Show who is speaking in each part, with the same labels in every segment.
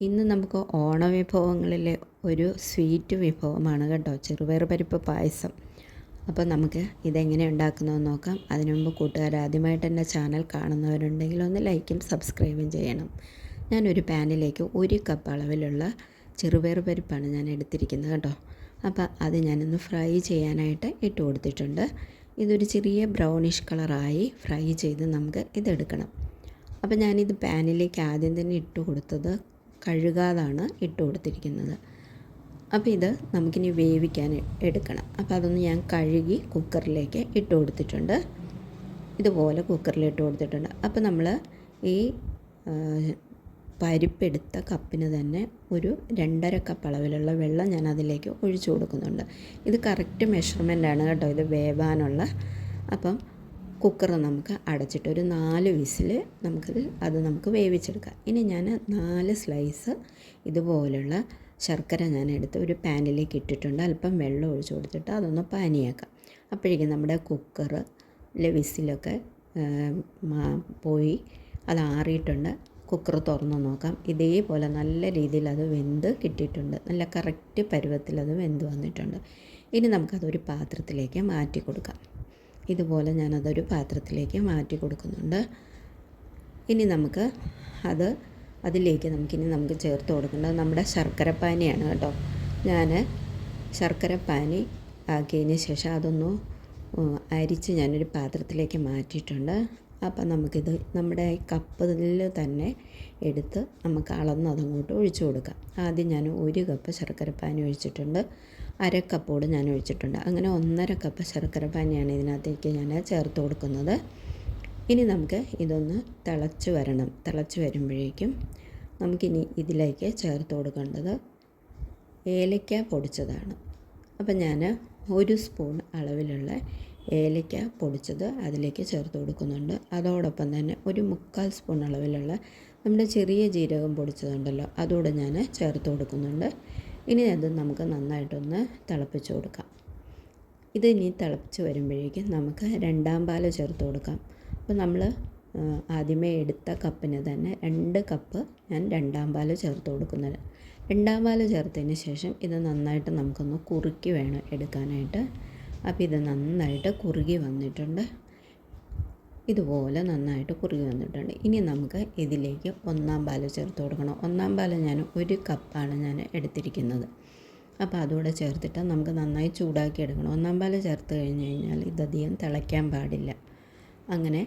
Speaker 1: ഇന്ന് നമുക്ക് ഓണ വിഭവങ്ങളിലെ ഒരു സ്വീറ്റ് വിഭവമാണ് കേട്ടോ. ചെറുപയർ പരിപ്പ് പായസം. അപ്പോൾ നമുക്ക് ഇതെങ്ങനെ ഉണ്ടാക്കുന്നതെന്ന് നോക്കാം. അതിനു മുമ്പ് കൂട്ടുകാർ ആദ്യമായിട്ട് എന്റെ ചാനൽ കാണുന്നവരുണ്ടെങ്കിൽ ഒന്ന് ലൈക്കും സബ്സ്ക്രൈബും ചെയ്യണം. ഞാനൊരു പാനിലേക്ക് ഒരു കപ്പ് അളവിലുള്ള ചെറുപയർ പരിപ്പാണ് ഞാൻ എടുത്തിരിക്കുന്നത് കേട്ടോ. അപ്പോൾ അത് ഞാനൊന്ന് ഫ്രൈ ചെയ്യാനായിട്ട് ഇട്ട് കൊടുത്തിട്ടുണ്ട്. ഇതൊരു ചെറിയ ബ്രൗണിഷ് കളറായി ഫ്രൈ ചെയ്ത് നമുക്ക് ഇതെടുക്കണം. അപ്പോൾ ഞാനിത് പാനിലേക്ക് ആദ്യം തന്നെ ഇട്ട് കൊടുത്തത് കഴുകാതാണ് ഇട്ട് കൊടുത്തിരിക്കുന്നത്. അപ്പോൾ ഇത് നമുക്കിനി വേവിക്കാൻ എടുക്കണം. അപ്പോൾ അതൊന്ന് ഞാൻ കഴുകി കുക്കറിലേക്ക് ഇട്ട് കൊടുത്തിട്ടുണ്ട്. ഇതുപോലെ കുക്കറിൽ ഇട്ട് കൊടുത്തിട്ടുണ്ട്. അപ്പോൾ നമ്മൾ ഈ പരിപ്പെടുത്ത കപ്പിന് തന്നെ ഒരു രണ്ടര കപ്പ് അളവിലുള്ള വെള്ളം ഞാൻ അതിലേക്ക് ഒഴിച്ചു കൊടുക്കുന്നുണ്ട്. ഇത് കറക്റ്റ് മെഷർമെന്റ് ആണ് കേട്ടോ ഇത് വേവാനുള്ള. അപ്പം കുക്കർ നമുക്ക് അടച്ചിട്ട് ഒരു നാല് വിസിൽ നമുക്കത് അത് നമുക്ക് വേവിച്ചെടുക്കാം. ഇനി ഞാൻ നാല് സ്ലൈസ് ഇതുപോലുള്ള ശർക്കര ഞാൻ എടുത്ത് ഒരു പാനിലേക്ക് ഇട്ടിട്ടുണ്ട്. അല്പം വെള്ളം ഒഴിച്ചു കൊടുത്തിട്ട് അതൊന്ന് പാനിയാക്കാം. അപ്പോഴേക്കും നമ്മുടെ കുക്കറിലെ വിസിലൊക്കെ പോയി. അത് ആറിയിട്ടുണ്ട്. കുക്കർ തുറന്ന് നോക്കാം. ഇതേപോലെ നല്ല രീതിയിൽ അത് വെന്ത് കിട്ടിയിട്ടുണ്ട്. നല്ല കറക്റ്റ് പരുവത്തിൽ അത് വെന്ത് വന്നിട്ടുണ്ട്. ഇനി നമുക്കതൊരു പാത്രത്തിലേക്ക് മാറ്റി കൊടുക്കാം. ഇതുപോലെ ഞാനതൊരു പാത്രത്തിലേക്ക് മാറ്റി കൊടുക്കുന്നുണ്ട്. ഇനി നമുക്ക് അത് അതിലേക്ക് നമുക്കിനി നമുക്ക് ചേർത്ത് കൊടുക്കേണ്ടത് നമ്മുടെ ശർക്കര പാനിയാണ് കേട്ടോ. ഞാൻ ശർക്കര പാനി ആക്കിയതിന് ശേഷം അതൊന്ന് അരിച്ച് ഞാനൊരു പാത്രത്തിലേക്ക് മാറ്റിയിട്ടുണ്ട്. അപ്പം നമുക്കിത് നമ്മുടെ കപ്പിൽ തന്നെ എടുത്ത് നമുക്ക് അളന്ന് അതങ്ങോട്ട് ഒഴിച്ചു കൊടുക്കാം. ആദ്യം ഞാൻ ഒരു കപ്പ് ശർക്കരപ്പാനി ഒഴിച്ചിട്ടുണ്ട്. അര കപ്പോട് ഞാൻ ഒഴിച്ചിട്ടുണ്ട്. അങ്ങനെ ഒന്നര കപ്പ് ശർക്കര പാനിയാണ് ഇതിനകത്തേക്ക് ഞാൻ ചേർത്ത് കൊടുക്കുന്നത്. ഇനി നമുക്ക് ഇതൊന്ന് തിളച്ച് വരണം. തിളച്ച് വരുമ്പോഴേക്കും നമുക്കിനി ഇതിലേക്ക് ചേർത്ത് കൊടുക്കേണ്ടത് ഏലക്ക പൊടിച്ചതാണ്. അപ്പം ഞാൻ ഒരു സ്പൂൺ അളവിലുള്ള ഏലക്ക പൊടിച്ചത് അതിലേക്ക് ചേർത്ത് കൊടുക്കുന്നുണ്ട്. അതോടൊപ്പം തന്നെ ഒരു മുക്കാൽ സ്പൂൺ അളവിലുള്ള നമ്മുടെ ചെറിയ ജീരകം പൊടിച്ചതുണ്ടല്ലോ അതുകൂടെ ഞാൻ ചേർത്ത് കൊടുക്കുന്നുണ്ട്. ഇനി അത് നമുക്ക് നന്നായിട്ടൊന്ന് തിളപ്പിച്ച് കൊടുക്കാം. ഇത് ഇനി തിളപ്പിച്ച് വരുമ്പോഴേക്കും നമുക്ക് രണ്ടാം പാൽ ചേർത്ത് കൊടുക്കാം. അപ്പോൾ നമ്മൾ ആദ്യമേ എടുത്ത കപ്പിന് തന്നെ രണ്ട് കപ്പ് ഞാൻ രണ്ടാം പാൽ ചേർത്ത് കൊടുക്കുന്നത് രണ്ടാം പാൽ ചേർത്തതിന് ശേഷം ഇത് നന്നായിട്ട് നമുക്കൊന്ന് കുറുക്കി വേണം എടുക്കാനായിട്ട്. അപ്പോൾ ഇത് നന്നായിട്ട് കുറുകി വന്നിട്ടുണ്ട്. ഇതുപോലെ നന്നായിട്ട് കുറുകി വന്നിട്ടുണ്ട്. ഇനി നമുക്ക് ഇതിലേക്ക് ഒന്നാം പാൽ ചേർത്ത് കൊടുക്കണം. ഒന്നാം പാൽ ഞാൻ ഒരു കപ്പാണ് ഞാൻ എടുത്തിരിക്കുന്നത്. അപ്പോൾ അതുകൂടെ ചേർത്തിട്ട് നമുക്ക് നന്നായി ചൂടാക്കി എടുക്കണം. ഒന്നാം പാൽ ചേർത്ത് കഴിഞ്ഞ് കഴിഞ്ഞാൽ ഇതധികം തിളയ്ക്കാൻ പാടില്ല. അങ്ങനെ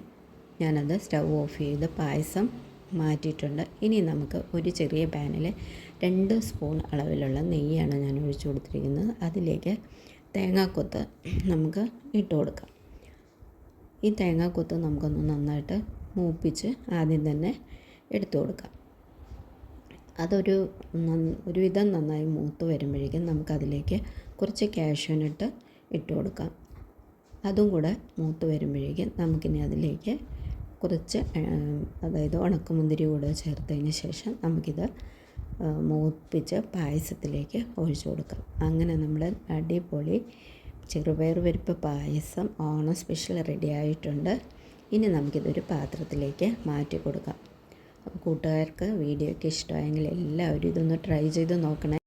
Speaker 1: ഞാനത് സ്റ്റൗ ഓഫ് ചെയ്ത് പായസം മാറ്റിയിട്ടുണ്ട്. ഇനി നമുക്ക് ഒരു ചെറിയ പാനിൽ രണ്ട് സ്പൂൺ അളവിലുള്ള നെയ്യാണ് ഞാൻ ഒഴിച്ചു കൊടുത്തിരിക്കുന്നത്. അതിലേക്ക് തേങ്ങാക്കൊത്ത് നമുക്ക് ഇട്ട് കൊടുക്കാം. ഈ തേങ്ങാക്കൊത്ത് നമുക്കൊന്ന് നന്നായിട്ട് മൂപ്പിച്ച് ആദ്യം തന്നെ എടുത്തു കൊടുക്കാം. അതൊരു ഒരുവിധം നന്നായി മൂത്ത് വരുമ്പോഴേക്കും നമുക്കതിലേക്ക് കുറച്ച് കാഷ്യൂനിട്ട് ഇട്ട് കൊടുക്കാം. അതും കൂടെ മൂത്ത് വരുമ്പോഴേക്കും നമുക്കിനി അതിലേക്ക് കുറച്ച് അതായത് ഉണക്കമുന്തിരി കൂടെ ചേർത്തതിന് ശേഷം നമുക്കിത് മൂപ്പിച്ച് പായസത്തിലേക്ക് ഒഴിച്ചു കൊടുക്കാം. അങ്ങനെ നമ്മൾ അടിപൊളി ചെറുപയർ പരിപ്പ് പായസം ഓണം സ്പെഷ്യൽ റെഡി ആയിട്ടുണ്ട്. ഇനി നമുക്കിതൊരു പാത്രത്തിലേക്ക് മാറ്റി കൊടുക്കാം. അപ്പോൾ കൂട്ടുകാർക്ക് വീഡിയോ ഒക്കെ ഇഷ്ടമായെങ്കിൽ എല്ലാവരും ഇതൊന്ന് ട്രൈ ചെയ്ത് നോക്കണേ.